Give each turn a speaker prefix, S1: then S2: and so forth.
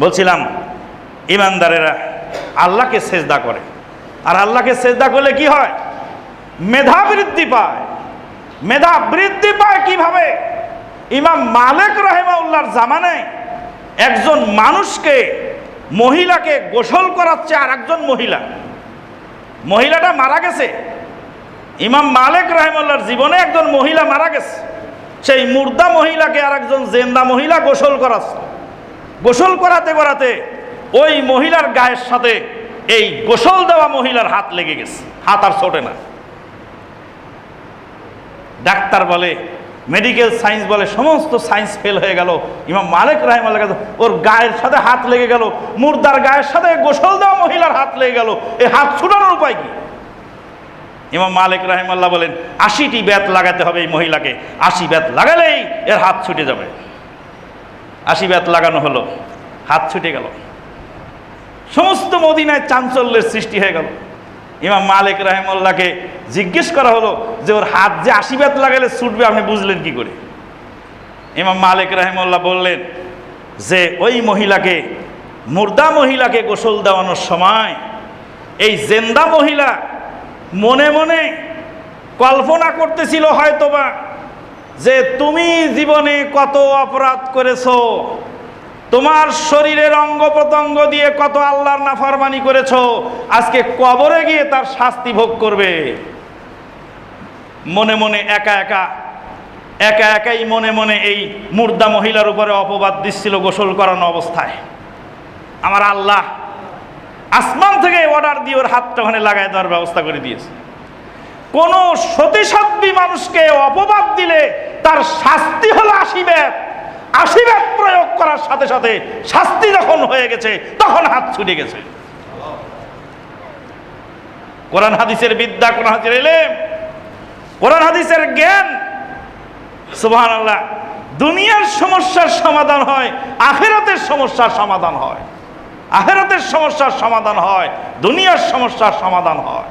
S1: বলছিলাম, ইমানদারেরা আল্লাহকে সেজদা করে। আর আল্লাহকে সেজদা করলে কি হয়? মেধা বৃদ্ধি পায়। মেধা বৃদ্ধি পায় কীভাবে? ইমাম মালিক রহেমাউল্লাহর জামানায় একজন মানুষকে, মহিলাকে গোসল করাচ্ছে আর একজন মহিলা। মহিলাটা মারা গেছে। ইমাম মালিক রহেমাল্লাহর জীবনে একজন মহিলা মারা গেছে। সেই মুর্দা মহিলাকে আর একজন জেন্দা মহিলা গোসল করাচ্ছে। গোসল করাতে করাতে ওই মহিলার গায়ের সাথে এই গোসল দেওয়া মহিলার হাত লেগে গেছে। হাত আর ছোটে না। ডাক্তার বলে মেডিকেল সায়েন্স বলে, সমস্ত সায়েন্স ফেল হয়ে গেল। ইমাম মালিক রাহিমাল্লাহ কাছে, ওর গায়ের সাথে হাত লেগে গেল, মুর্দার গায়ের সাথে গোসল দেওয়া মহিলার হাত লেগে গেল। এই হাত ছুটানোর উপায় কি? ইমাম মালিক রাহিমাল্লাহ বলেন, আশিটি ব্যাত লাগাতে হবে এই মহিলাকে। আশি ব্যাত লাগালেই এর হাত ছুটে যাবে। আশি ব্যাত লাগানো হলো, হাত ছুটে গেল। সমস্ত মদিনায় চাঞ্চল্যের সৃষ্টি হয়ে গেল। ইমাম মালিক রাহেমুল্লাহকে জিজ্ঞেস করা হলো যে ওর হাত যে আশি ব্যাত লাগালে ছুটবে, আপনি বুঝলেন কি করে? ইমাম মালিক রাহেমুল্লাহ বললেন যে ওই মহিলাকে, মুর্দা মহিলাকে গোসল দেওয়ানোর সময় এই জেন্দা মহিলা মনে মনে কল্পনা করতেছিল হয়তোবা যে তুমি জীবনে কত অপরাধ করেছ, তোমার শরীরের অঙ্গ প্রত্যঙ্গ দিয়ে কত আল্লাহর নাফরমানি করেছ, আজকে কবরে গিয়ে তার শাস্তি ভোগ করবে। মনে মনে একা একা একা একাই মনে মনে এই মুর্দা মহিলার উপরে অপবাদ দিচ্ছিল গোসল করানো অবস্থায়। আমার আল্লাহ আসমান থেকে অর্ডার দিয়ে ওর হাতটা ওখানে লাগাই দেওয়ার ব্যবস্থা করে দিয়েছে। কোন সতীসাধ্বী মানুষকে অপবাদ দিলে তার শাস্তি হলো আশীর্বাদ। আশীর্বাদ প্রয়োগ করার সাথে সাথে শাস্তি যখন হয়ে গেছে, তখন হাত ছুটে গেছে। কোরআন হাদিসের বিদ্যা, কোরআন হাদিসের এলেম কোরআন হাদিসের জ্ঞান। আল্লাহ দুনিয়ার সমস্যার সমাধান হয়, আখেরাতের সমস্যার সমাধান হয়। আখেরাতের সমস্যার সমাধান হয়, দুনিয়ার সমস্যার সমাধান হয়।